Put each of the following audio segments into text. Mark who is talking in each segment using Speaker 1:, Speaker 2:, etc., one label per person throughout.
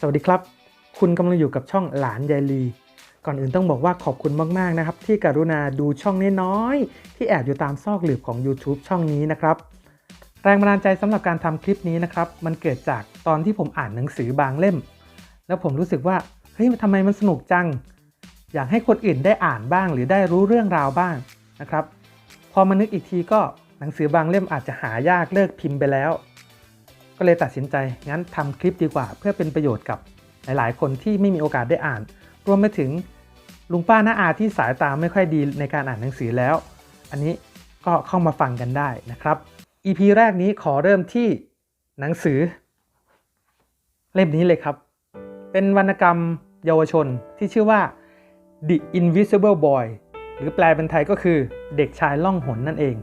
Speaker 1: สวัสดีครับ คุณกำลังอยู่กับช่องหลานยายลี ก่อนอื่นต้องบอกว่าขอบคุณมากๆนะครับ ที่กรุณาดูช่องน้อยๆที่แอบอยู่ตามซอกหลืบของ YouTube ช่องนี้นะครับ แรงบันดาลใจสำหรับการทำคลิปนี้นะครับ มันเกิดจากตอนที่ผมอ่านหนังสือบางเล่ม แล้วผมรู้สึกว่าเฮ้ยทำไมมันสนุกจัง อยากให้คนอื่นได้อ่านบ้าง หรือได้รู้เรื่องราวบ้างนะครับ พอมานึกอีกทีก็หนังสือบางเล่มอาจจะหายากเลิกพิมพ์ไปแล้ว ก็เลยตัดสินใจงั้นทำคลิปดีกว่า เพื่อเป็นประโยชน์กับหลายๆ คนที่ไม่มีโอกาสได้อ่าน รวมไปถึงลุงป้าน้าอาที่สายตาไม่ค่อยดีในการอ่านหนังสือแล้ว อันนี้ก็เข้ามาฟังกันได้นะครับ EP แรกนี้ขอเริ่มที่หนังสือ เล่มนี้เลยครับ เป็นวรรณกรรมเยาวชนที่ชื่อว่า The Invisible Boy หรือแปลเป็นไทยก็คือเด็กชายล่องหนนั่นเอง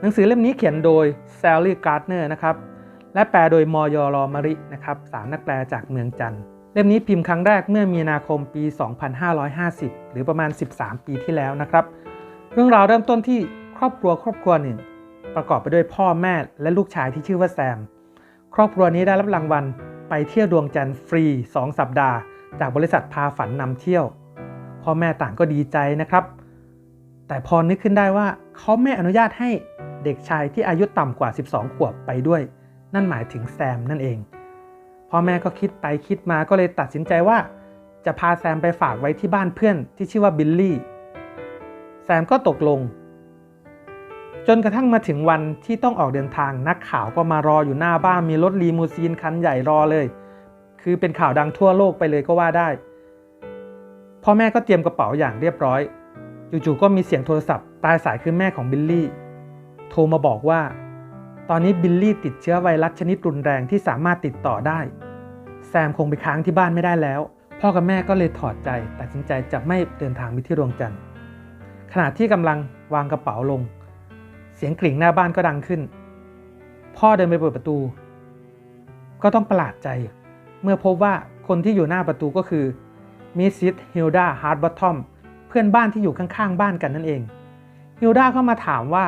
Speaker 1: หนังสือเล่มนี้เขียนโดย Sally Gardner นะครับ และแปลโดยมยรมรินะครับสามนักแปลจากเมืองจันทร์เล่มนี้พิมพ์ครั้งแรกเมื่อมีนาคมปี 2550 หรือประมาณ 13 ปีที่แล้วนะครับ เรื่องราวเริ่มต้นที่ครอบครัวครอบครัวหนึ่ง ประกอบไปด้วยพ่อแม่และลูกชายที่ชื่อว่าแซม ครอบครัวนี้ได้รับรางวัลไปเที่ยวดวงจันทร์ฟรี 2 สัปดาห์ จากบริษัทพาฝันนำเที่ยว พ่อแม่ต่างก็ดีใจนะครับ แต่พอนึกขึ้นได้ว่าเขาไม่อนุญาตให้เด็กชายที่อายุต่ำกว่า 12 ขวบไปด้วย นั่นหมายถึงแซมนั่นเอง พ่อแม่ก็คิดไปคิดมาก็เลยตัดสินใจว่า จะพาแซมไปฝากไว้ที่บ้านเพื่อนที่ชื่อว่าบิลลี่แซมก็ตกลง จนกระทั่งมาถึงวันที่ต้องออกเดินทางนักข่าวก็มารออยู่หน้าบ้านมีรถลีมูซีนคันใหญ่รอเลย คือเป็นข่าวดังทั่วโลกไปเลยก็ว่าได้พ่อแม่ก็เตรียมกระเป๋าอย่างเรียบร้อยจู่ๆก็มีเสียงโทรศัพท์ปลายสายคือแม่ของบิลลี่โทรมาบอกว่า ตอนนี้บิลลี่ติดเชื้อไวรัสชนิดรุนแรงที่สามารถติดต่อได้ แซมคงไปค้างที่บ้านไม่ได้แล้ว พ่อกับแม่ก็เลยถอดใจตัดสินใจจะไม่เดินทางไปที่ดวงจันทร์ขณะที่กำลังวางกระเป๋าลง เสียงกริ่งหน้าบ้านก็ดังขึ้น พ่อเดินไปเปิดประตู ก็ต้องประหลาดใจ เมื่อพบว่าคนที่อยู่หน้าประตูก็คือมิสซิสฮิลดาฮาร์ดบอททอมเพื่อนบ้านที่อยู่ข้างๆบ้านกันนั่นเองฮิลดาเข้ามาถามว่า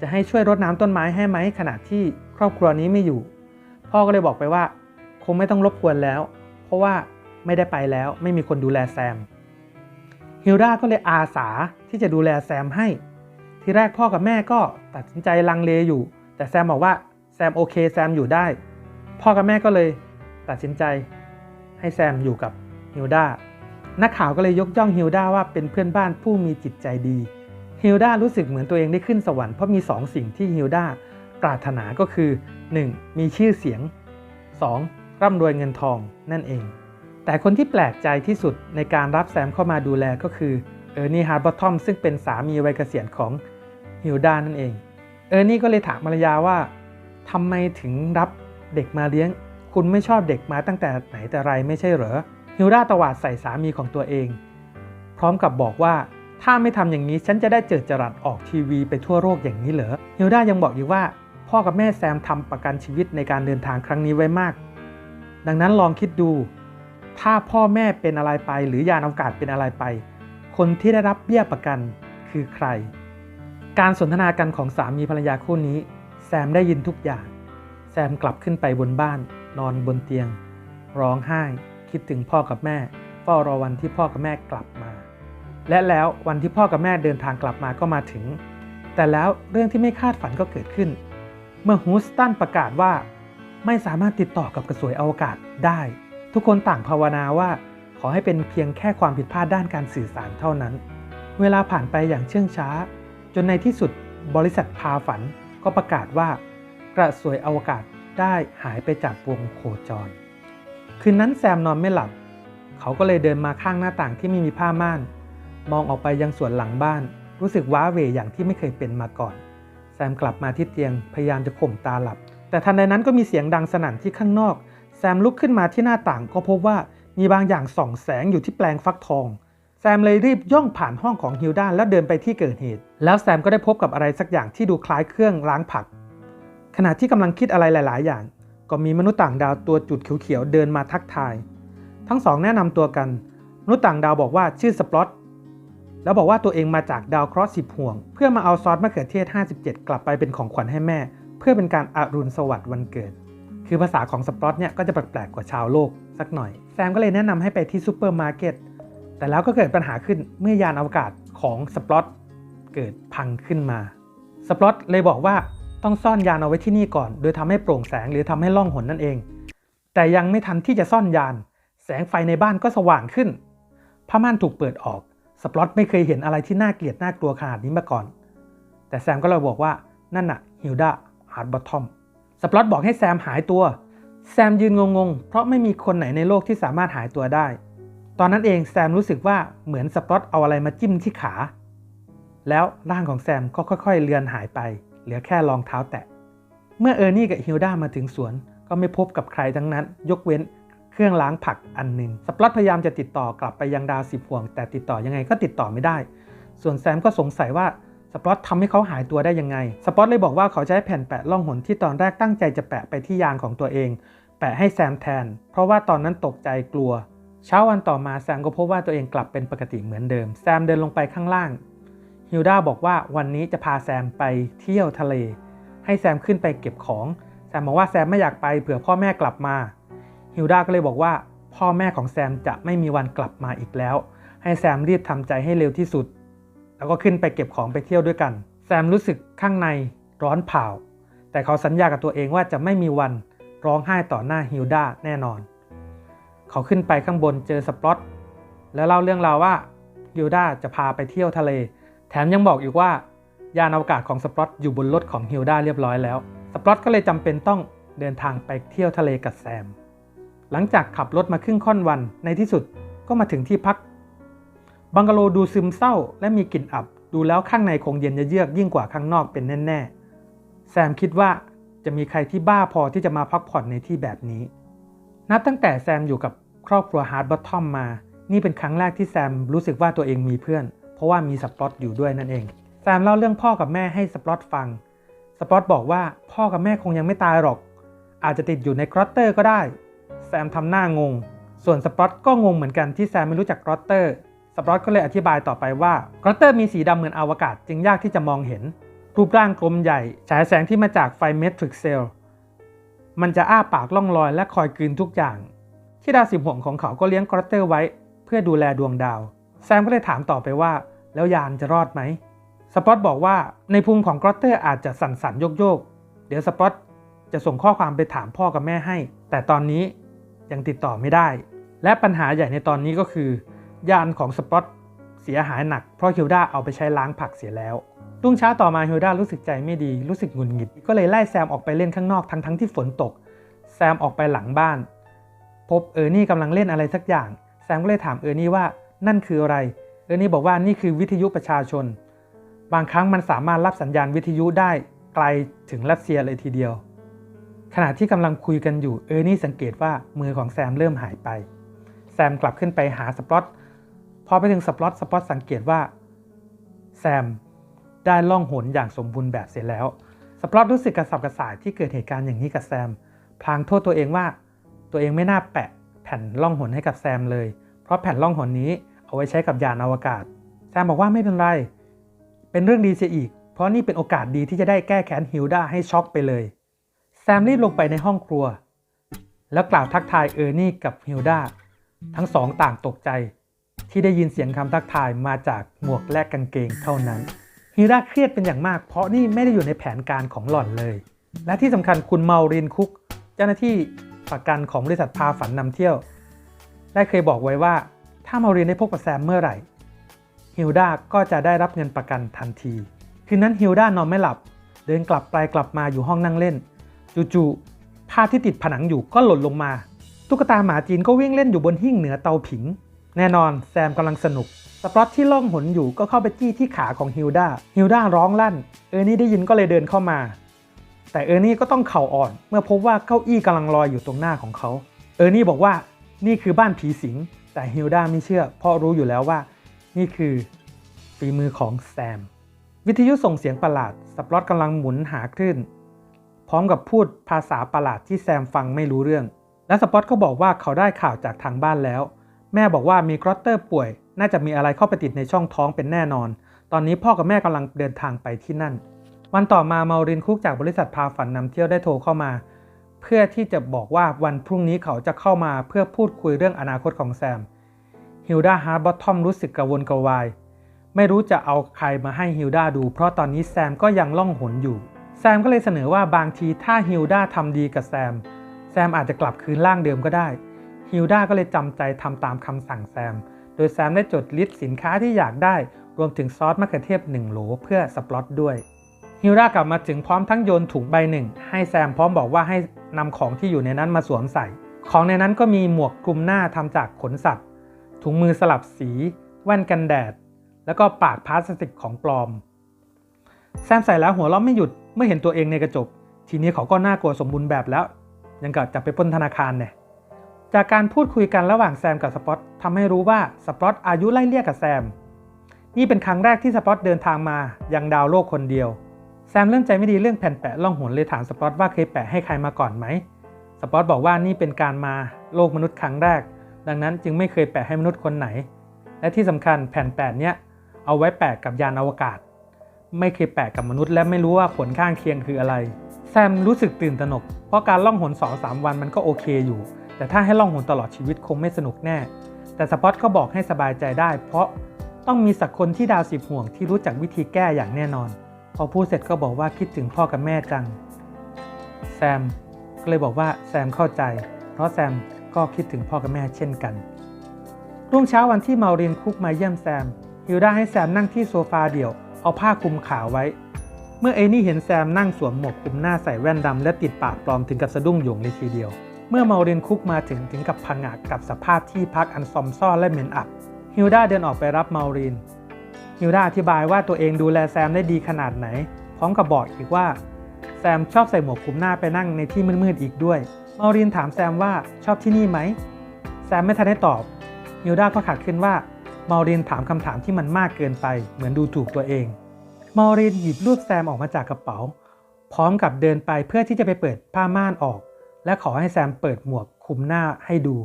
Speaker 1: จะให้ช่วยรดน้ำต้นไม้ให้ไหมขณะที่ครอบครัวนี้ไม่อยู่ พ่อก็เลยบอกไปว่า คงไม่ต้องรบกวนแล้ว เพราะว่าไม่ได้ไปแล้วไม่มีคนดูแลแซมฮิลดาก็เลยอาสาที่จะดูแลแซมให้ ทีแรกพ่อกับแม่ก็ตัดสินใจลังเลอยู่ แต่แซมบอกว่าแซมโอเคแซมอยู่ได้ พ่อกับแม่ก็เลยตัดสินใจให้แซมอยู่กับฮิลดานักข่าวก็เลยยกย่องฮิลดาว่าเป็นเพื่อนบ้านผู้มีจิตใจดี ฮิลดารู้สึกเหมือนตัวเองได้ขึ้นสวรรค์เพราะมี 2 สิ่งที่ฮิลดาปรารถนาก็คือ 1. มีชื่อเสียง 2. ร่ำรวยเงินทองนั่นเอง แต่คนที่แปลกใจที่สุดในการรับแซมเข้ามาดูแลก็คือเออร์นี่ฮาร์บอททอมซึ่งเป็นสามีวัยเกษียณของฮิลดานั่นเอง เออร์นี่ก็เลยถามภรรยาว่าทำไมถึงรับเด็กมาเลี้ยง คุณไม่ชอบเด็กมาตั้งแต่ไหนแต่ไรไม่ใช่เหรอฮิลดาตวาดใส่สามีของตัวเอง พร้อมกับบอกว่า ถ้าไม่ทำอย่างนี้ฉันจะได้เจิดจรัสออกทีวีไปทั่วโลกอย่างนี้เหรอฮิลดายังบอกอีกว่า พ่อกับแม่แซมทำประกันชีวิตในการเดินทางครั้งนี้ไว้มาก ดังนั้นลองคิดดู ถ้าพ่อแม่เป็นอะไรไปหรือยานอวกาศเป็นอะไรไป คนที่ได้รับเบี้ยประกันคือใคร การสนทนากันของสามีภรรยาคู่นี้ แซมได้ยินทุกอย่าง แซมกลับขึ้นไปบนบ้าน นอนบนเตียง ร้องไห้ คิดถึงพ่อกับแม่เฝ้ารอวันที่พ่อกับแม่กลับ และแล้ววันที่พ่อกับแม่เดินทางกลับมาก็มาถึง แต่แล้วเรื่องที่ไม่คาดฝันก็เกิดขึ้น เมื่อฮูสตันประกาศว่า ไม่สามารถติดต่อกับกระสวยอวกาศได้ ทุกคนต่างภาวนาว่า ขอให้เป็นเพียงแค่ความผิดพลาดด้านการสื่อสารเท่านั้น เวลาผ่านไปอย่างเชื่องช้า จนในที่สุดบริษัทพาฝันก็ประกาศว่า กระสวยอวกาศได้หายไปจากวงโคจร คืนนั้นแซมนอนไม่หลับ เขาก็เลยเดินมาข้างหน้าต่างที่ไม่มีผ้าม่าน มองออกไปยังสวนหลังบ้าน รู้สึกว้าเหวอย่างที่ไม่เคยเป็นมาก่อน แซมกลับมาที่เตียงพยายามจะข่มตาหลับ แต่ทันใดนั้นก็มีเสียงดังสนั่นที่ข้างนอก แซมลุกขึ้นมาที่หน้าต่างก็พบว่ามีบางอย่างส่องแสงอยู่ที่แปลงฟักทอง แซมเลยรีบย่องผ่านห้องของฮิลดาแล้วเดินไปที่เกิดเหตุ แล้วแซมก็ได้พบกับอะไรสักอย่างที่ดูคล้ายเครื่องล้างผัก ขณะที่กำลังคิดอะไรหลาย ๆ อย่าง ก็มีมนุษย์ต่างดาวตัวจุดเขียวๆเดินมาทักทาย ทั้งสองแนะนำตัวกัน มนุษย์ต่างดาวบอกว่าชื่อสปลอต แล้วบอกว่าตัวเองมาจากดาวเคราะห์สิบห่วง เพื่อมาเอาซอสมะเขือเทศ 57 กลับไปเป็นของขวัญให้แม่ เพื่อเป็นการอารุณสวัสดิ์วันเกิด คือภาษาของสปอตเนี่ยก็จะแปลกๆกว่าชาวโลกสักหน่อย แซมก็เลยแนะนำให้ไปที่ซูเปอร์มาร์เก็ตแต่แล้วก็เกิดปัญหาขึ้นเมื่อยานอวกาศของสปอตเกิดพังขึ้นมาสปอตเลยบอกว่าต้องซ่อนยานเอาไว้ที่นี่ก่อน โดยทำให้โปร่งแสงหรือทำให้ล่องหนนั่นเอง แต่ยังไม่ทันที่จะซ่อนยาน แสงไฟในบ้านก็สว่างขึ้นผ้าม่านถูกเปิดออก สปรอตไม่เคยเห็นอะไรที่น่าเกลียดน่ากลัวขนาดนี้มาก่อน แต่แซมก็เลยบอกว่านั่นน่ะฮิลดาฮาร์ดบอททอมสปรอตบอกให้แซมหายตัว แซมยืนงงๆ เพราะไม่มีคนไหนในโลกที่สามารถหายตัวได้ ตอนนั้นเองแซมรู้สึกว่าเหมือนสปรอตเอาอะไรมาจิ้มที่ขา แล้วร่างของแซมก็ค่อยๆ เลือนหายไป เหลือแค่รองเท้าแตะ เมื่อเออร์นี่กับฮิลดามาถึงสวนก็ไม่พบกับใครทั้งนั้น ยกเว้น เครื่องล้างผักอันหนึ่งสปรอตพยายามจะติดต่อกลับไปยังดาวสิบห่วง แต่ติดต่อยังไงก็ติดต่อไม่ได้ ส่วนแซมก็สงสัยว่าสปอตทำให้เขาหายตัวได้ยังไง สปอตเลยบอกว่าเขาใช้แผ่นแปะล่องหนที่ตอนแรกตั้งใจจะแปะไปที่ยานของตัวเอง แปะให้แซมแทน เพราะว่าตอนนั้นตกใจกลัว เช้าวันต่อมาแซมก็พบว่าตัวเองกลับเป็นปกติเหมือนเดิม แซมเดินลงไปข้างล่าง ฮิลดาบอกว่าวันนี้จะพาแซมไปเที่ยวทะเล ให้แซมขึ้นไปเก็บของ แซมบอกว่าแซมไม่อยากไปเผื่อพ่อแม่กลับมา ฮิลดาก็เลยบอกว่า พ่อแม่ของแซมจะไม่มีวันกลับมาอีกแล้ว ให้แซมรีบทำใจให้เร็วที่สุด แล้วก็ขึ้นไปเก็บของไปเที่ยวด้วยกัน แซมรู้สึกข้างในร้อนเผาแต่เขาสัญญากับตัวเองว่าจะไม่มีวันร้องไห้ต่อหน้าฮิลดาแน่นอน เขาขึ้นไปข้างบนเจอสปอตแล้วเล่าเรื่องราวว่าฮิลดาจะพาไปเที่ยวทะเล แถมยังบอกอีกว่ายานอวกาศของสปอตอยู่บนรถของฮิลดาเรียบร้อยแล้ว สปอตก็เลยจำเป็นต้องเดินทางไปเที่ยวทะเลกับแซม หลังจากขับรถมาครึ่งค่อนวันในที่สุดก็มาถึงที่พัก บังกะโลดูซึมเศร้าและมีกลิ่นอับ ดูแล้วข้างในคงเย็นเยือกยิ่งกว่าข้างนอกเป็นแน่ๆ แซมคิดว่าจะมีใครที่บ้าพอที่จะมาพักผ่อนในที่แบบนี้ นับตั้งแต่แซมอยู่กับครอบครัวฮาร์ดบอททอมมา นี่เป็นครั้งแรกที่แซมรู้สึกว่าตัวเองมีเพื่อน เพราะว่ามีสปอตอยู่ด้วยนั่นเอง แซมเล่าเรื่องพ่อกับแม่ให้สปอตฟัง สปอตบอกว่าพ่อกับแม่คงยังไม่ตายหรอก อาจจะติดอยู่ในกรอตเตอร์ก็ได้ แซมทำหน้างง ส่วนสปอตก็งงเหมือนกันที่แซมไม่รู้จักรอตเตอร์ สปอตก็เลยอธิบายต่อไปว่ารอตเตอร์มีสีดำเหมือนอวกาศจึงยากที่จะมองเห็น รูปร่างกลมใหญ่ ฉายแสงที่มาจากไฟเมทริกเซล มันจะอ้าปากล่องลอยและคอยกลืนทุกอย่าง ที่ดาวสิบห่วงของเขาก็เลี้ยงกรอตเตอร์ไว้ เพื่อดูแลดวงดาว แซมก็เลยถามต่อไปว่า แล้วยานจะรอดไหม สปอตบอกว่าในพุงของกรอตเตอร์อาจจะสั่นสั่นโยกๆ เดี๋ยวสปอตจะส่งข้อความไปถามพ่อกับแม่ให้ แต่ตอนนี้ ยังติดต่อไม่ได้ และปัญหาใหญ่ในตอนนี้ก็คือ ยานของสปอตเสียหายหนักเพราะฮิลดาเอาไปใช้ล้างผักเสียแล้ว รุ่งเช้าต่อมาฮิลดารู้สึกใจไม่ดี รู้สึกหงุดหงิด ก็เลยไล่แซมออกไปเล่นข้างนอกทั้งทั้งที่ฝนตก แซมออกไปหลังบ้าน พบเออร์นี่กำลังเล่นอะไรสักอย่าง แซมก็เลยถามเออร์นี่ว่านั่นคืออะไร เออร์นี่บอกว่านี่คือวิทยุประชาชน บางครั้งมันสามารถรับสัญญาณวิทยุได้ไกลถึงรัสเซียเลยทีเดียว ขณะที่กำลังคุยกันอยู่เออร์นี่สังเกตว่ามือของแซมเริ่มหายไป แซมกลับขึ้นไปหาสปอตพอไปถึงสปอตสปอตสังเกตว่าแซมได้ล่องหนอย่างสมบูรณ์แบบเสร็จแล้ว สปอตรู้สึกกระสับกระส่ายที่เกิดเหตุการณ์อย่างนี้กับแซม พลางโทษตัวเองว่า ตัวเองไม่น่าแปะแผ่นล่องหนให้กับแซมเลย เพราะแผ่นล่องหนนี้เอาไว้ใช้กับยานอวกาศ แซมบอกว่าไม่เป็นไร เป็นเรื่องดีเสียอีก เพราะนี่เป็นโอกาสดีที่จะได้แก้แค้นฮิลดาให้ช็อกไปเลย แซมรีบลงไปในห้องครัว แล้วกล่าวทักทายเออร์นี่กับฮิลดาทั้งสองต่างตกใจ ที่ได้ยินเสียงคำทักทายมาจากหมวกและกางเกงเท่านั้นฮิลดาเครียดเป็นอย่างมากเพราะนี่ไม่ได้อยู่ในแผนการของหล่อนเลย และที่สำคัญคุณเมารินคุก เจ้าหน้าที่ประกันของบริษัทพาฝันนำเที่ยว ได้เคยบอกไว้ว่า ถ้าเมารินได้พบกับแซมเมื่อไหร่ฮิลดาก็จะได้รับเงินประกันทันที คืนนั้นฮิลดานอนไม่หลับ เดินกลับไปกลับมาอยู่ห้องนั่งเล่น จู่ๆผ้าที่ติดผนังอยู่ก็หล่นลงมา ตุ๊กตาหมาจีนก็วิ่งเล่นอยู่บนหิ้งเหนือเตาผิง แน่นอนแซมกำลังสนุก สปรอตที่ล่องหนอยู่ก็เข้าไปจี้ที่ขาของฮิลดาฮิลดาร้องลั่น เออร์นี่ได้ยินก็เลยเดินเข้ามา แต่เออร์นี่ก็ต้องเข่าอ่อน เมื่อพบว่าเก้าอี้กำลังลอยอยู่ตรงหน้าของเขา เออร์นี่บอกว่านี่คือบ้านผีสิง แต่ฮิลดาไม่เชื่อ เพราะรู้อยู่แล้วว่า นี่คือฝีมือของแซม วิทยุส่งเสียงประหลาด สปรอตกำลังหมุนหาคลื่น พร้อมกับพูดภาษาประหลาดที่แซมฟังไม่รู้เรื่อง และสปอตก็บอกว่าเขาได้ข่าวจากทางบ้านแล้ว แม่บอกว่ามีกรอตเตอร์ป่วย น่าจะมีอะไรเข้าไปติดในช่องท้องเป็นแน่นอน ตอนนี้พ่อกับแม่กำลังเดินทางไปที่นั่น วันต่อมาเมารินคุกจากบริษัทพาฝันนำเที่ยวได้โทรเข้ามา เพื่อที่จะบอกว่าวันพรุ่งนี้เขาจะเข้ามาเพื่อพูดคุยเรื่องอนาคตของแซมฮิลดาฮาร์บอททอมรู้สึกกระวนกระวาย ไม่รู้จะเอาใครมาให้ฮิลดาดู เพราะตอนนี้แซมก็ยังล่องหนอยู่ แซมก็เลยเสนอว่าบางทีถ้าฮิลดาทำดีกับแซม แซมอาจจะกลับคืนร่างเดิมก็ได้ ฮิลดาก็เลยจำใจทำตามคำสั่งแซม โดยแซมได้จดลิสต์สินค้าที่อยากได้ รวมถึงซอสมะเขือเทศ1โหลเพื่อสปลอตด้วยฮิลดากลับมาถึงพร้อมทั้งโยนถุงใบหนึ่ง ให้แซมพร้อมบอกว่าให้นำของที่อยู่ในนั้นมาสวมใส่ ของในนั้นก็มีหมวกคลุมหน้าทำจากขนสัตว์ ถุงมือสลับสี แว่นกันแดด แล้วก็ปากพลาสติกของปลอม แซมใส่แล้วหัวเราะไม่หยุด เมื่อเห็นตัวเองในกระจก ทีนี้เขาก็น่ากลัวสมบูรณ์แบบแล้ว ยังกับจะไปป้นธนาคารเนี่ยจากการพูดคุยกันระหว่างแซมกับสปอตทำให้รู้ว่าสปอตอายุไล่เลี่ยกับแซม นี่เป็นครั้งแรกที่สปอตเดินทางมายังดาวโลกคนเดียว แซมเริ่มใจไม่ดีเรื่องแผ่นแปะล่องหนเลยถามสปอตว่าเคยแปะให้ใครมาก่อนไหม สปอตบอกว่านี่เป็นการมาโลกมนุษย์ครั้งแรก ดังนั้นจึงไม่เคยแปะให้มนุษย์คนไหน และที่สำคัญแผ่นแปะเนี้ยเอาไว้แปะกับยานอวกาศ ไม่เคยแปะกับมนุษย์ และไม่รู้ว่าผลข้างเคียงคืออะไร แซมรู้สึกตื่นตระหนก เพราะการล่องหน2องสามวันมันก็โอเคอยู่ แต่ถ้าให้ล่องหนตลอดชีวิตคงไม่สนุกแน่ แต่สปอตก็บอกให้สบายใจได้ เพราะต้องมีสักคนที่ดาวสิบห่วงที่รู้จักวิธีแก้อย่างแน่นอน พอพูดเสร็จก็บอกว่าคิดถึงพ่อกับแม่จัง แซมก็เลยบอกว่าแซมเข้าใจ เพราะแซมก็คิดถึงพ่อกับแม่เช่นกัน รุ่งเช้าวันที่เมารินคุกมาเยี่ยมแซมฮิลดาให้แซมนั่งที่โซฟาเดี่ยว เอาผ้าคลุมขาไว้ เมื่อเอนี่เห็นแซมนั่งสวมหมวกคลุมหน้าใส่แว่นดำและติดปากปลอมถึงกับสะดุ้งโยงเลยทีเดียว เมื่อเมารินคุกมาถึงถึงกับพังงะกับสภาพที่พักอันซอมซ่อและเหม็นอับฮิลดาเดินออกไปรับเมารินฮิลดาอธิบายว่าตัวเองดูแลแซมได้ดีขนาดไหน พร้อมกับบอกอีกว่าแซมชอบใส่หมวกคลุมหน้าไปนั่งในที่มืดๆอีกด้วย เมารินถามแซมว่าชอบที่นี่ไหม แซมไม่ทันได้ตอบฮิลดาก็ขัดขึ้นว่า มารินถามคำถามที่มันมากเกินไปเหมือนดูถูกตัวเองเมารินหยิบรูปแซมออกมาจากกระเป๋า พร้อมกับเดินไปเพื่อที่จะไปเปิดผ้าม่านออก และขอให้แซมเปิดหมวกคุมหน้าให้ดู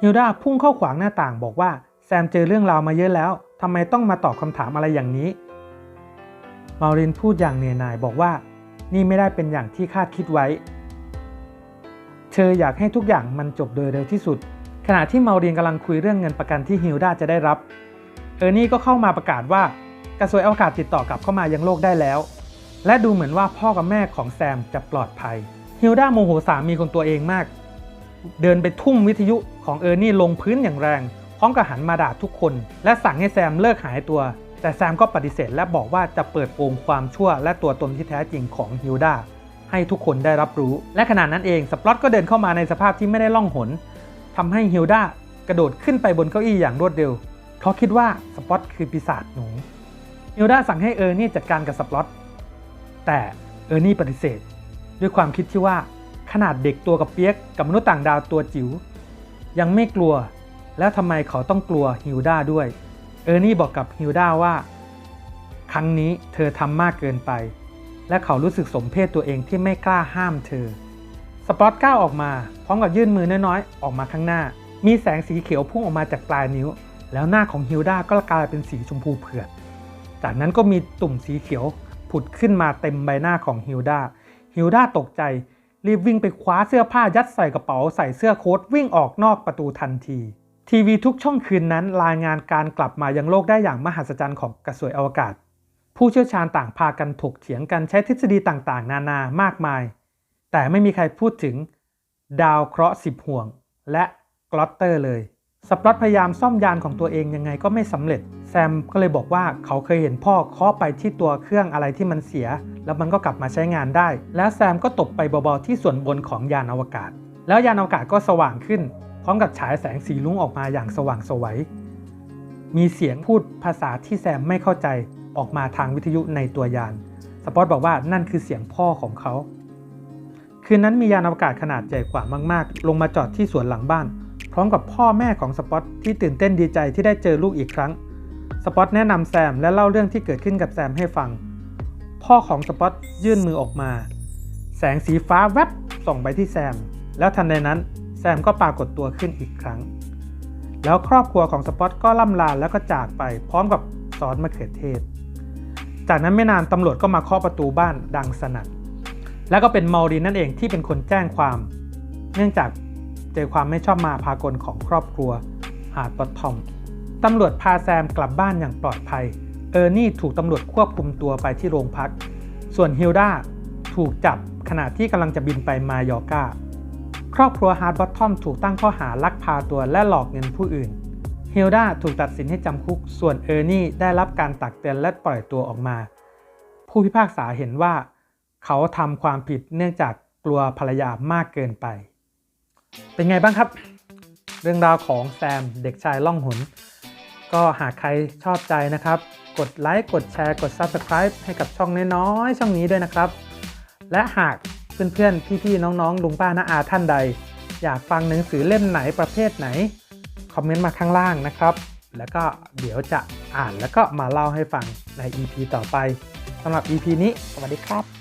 Speaker 1: ฮิลดาพุ่งเข้าขวางหน้าต่างบอกว่าแซมเจอเรื่องราวมาเยอะแล้วทำไมต้องมาตอบคำถามอะไรอย่างนี้มารินพูดอย่างเหนื่อยหน่ายบอกว่า นี่ไม่ได้เป็นอย่างที่คาดคิดไว้ เธออยากให้ทุกอย่างมันจบโดยเร็วที่สุด ขณะที่เมารินกำลังคุยเรื่องเงินประกันที่ฮิลดาจะได้รับ เออร์นี่ก็เข้ามาประกาศว่ากระทรวงอวกาศติดต่อกลับเข้ามายังโลกได้แล้ว และดูเหมือนว่าพ่อกับแม่ของแซมจะปลอดภัย ฮิลดาโมโหสามีของตัวเองมาก เดินไปทุ่มวิทยุของเออร์นี่ลงพื้นอย่างแรง พร้อมกับหันมาด่าทุกคน และสั่งให้แซมเลิกหายตัว แต่แซมก็ปฏิเสธและบอกว่าจะเปิดโปงความชั่ว และตัวตนที่แท้จริงของฮิลดาให้ทุกคนได้รับรู้ และขณะนั้นเองสปลอตก็เดินเข้ามาในสภาพที่ไม่ได้ล่องหน ทำให้ฮิลดากระโดดขึ้นไปบนเก้าอี้อย่างรวดเร็วเพราะคิดว่าสปอตคือปีศาจหนูฮิลดาสั่งให้เออร์นี่จัดการกับสปอตแต่เออร์นี่ปฏิเสธ ด้วยความคิดที่ว่าขนาดเด็กตัวกับเปียกกับมนุษย์ต่างดาวตัวจิ๋วยังไม่กลัว แล้วทำไมเขาต้องกลัวฮิลดาด้วย เออร์นี่บอกกับฮิลดาว่า ครั้งนี้เธอทำมากเกินไป และเขารู้สึกสมเพศตัวเองที่ไม่กล้าห้ามเธอ ปอตก้าวออกมา พร้อมกับยื่นมือน้อยๆ ออกมาข้างหน้า มีแสงสีเขียวพุ่งออกมาจากปลายนิ้ว แล้วหน้าของฮิลดาก็กลายเป็นสีชมพูเผือดจากนั้นก็มีตุ่มสีเขียวผุดขึ้นมาเต็มใบหน้าของฮิลดาฮิลดาตกใจ รีบวิ่งไปคว้าเสื้อผ้ายัดใส่กระเป๋าใส่เสื้อโค้ทวิ่งออกนอกประตูทันที ทีวีทุกช่องคืนนั้นรายงานการกลับมายังโลกได้อย่างมหัศจรรย์ของกระสวยอวกาศ ผู้เชี่ยวชาญต่างพากันถกเถียงกันใช้ทฤษฎีต่างๆ นานามากมาย แต่ไม่มีใครพูดถึงดาวเคราะห์สิบห่วง และกลอตเตอร์เลยสปอตพยายามซ่อมยานของตัวเองยังไงก็ไม่สำเร็จ แซมก็เลยบอกว่าเขาเคยเห็นพ่อเคาะไปที่ตัวเครื่องอะไรที่มันเสีย แล้วมันก็กลับมาใช้งานได้ แล้วแซมก็ตบไปเบาๆที่ส่วนบนของยานอวกาศ แล้วยานอวกาศก็สว่างขึ้น พร้อมกับฉายแสงสีลุ้งออกมาอย่างสว่างสวัยมีเสียงพูดภาษาที่แซมไม่เข้าใจออกมาทางวิทยุในตัวยาน สปอตบอกว่านั่นคือเสียงพ่อของเขา คืนนั้นมียานอวกาศขนาดใหญ่กว่ามาก ๆ ลงมาจอดที่สวนหลังบ้าน พร้อมกับพ่อแม่ของสปอตที่ตื่นเต้นดีใจที่ได้เจอลูกอีกครั้ง สปอตแนะนำแซมและเล่าเรื่องที่เกิดขึ้นกับแซมให้ฟัง พ่อของสปอตยื่นมือออกมา แสงสีฟ้าแวบส่องไปที่แซม แล้วทันใดนั้นแซมก็ปรากฏตัวขึ้นอีกครั้ง แล้วครอบครัวของสปอตก็ล่ำลาแล้วก็จากไปพร้อมกับซอสมะเขือเทศ จากนั้นไม่นานตำรวจก็มาเคาะประตูบ้านดังสนั่น แล้วก็เป็นมารีนนั่นเองที่เป็นคนแจ้งความ เนื่องจากเจอความไม่ชอบมาพากลของครอบครัวหาดบอททอมตำรวจพาแซมกลับบ้านอย่างปลอดภัย เออร์นี่ถูกตำรวจควบคุมตัวไปที่โรงพัก ส่วนฮิลดาถูกจับขณะที่กำลังจะบินไปมายอกาครอบครัวฮาร์ดบอททอมถูกตั้งข้อหาลักพาตัวและหลอกเงินผู้อื่นฮิลดาถูกตัดสินให้จำคุก ส่วนเออร์นี่ได้รับการตักเตือนและปล่อยตัวออกมา ผู้พิพากษาเห็นว่า เขาทำความผิดเนื่องจากกลัวภรรยามากเกินไป เป็นไงบ้างครับ เรื่องราวของแซมเด็กชายล่องหน ก็หากใครชอบใจนะครับ กดไลค์กดแชร์กด Subscribe ให้กับช่องน้อยๆช่องนี้ด้วยนะครับ และหากเพื่อนๆ พี่ๆ น้องๆ ลุงป้าน้าอาท่านใด อยากฟังหนังสือเล่มไหนประเภทไหน คอมเมนต์มาข้างล่างนะครับ แล้วก็เดี๋ยวจะอ่านแล้วก็มาเล่าให้ฟังใน EP ต่อไปสำหรับ EP นี้ สวัสดีครับ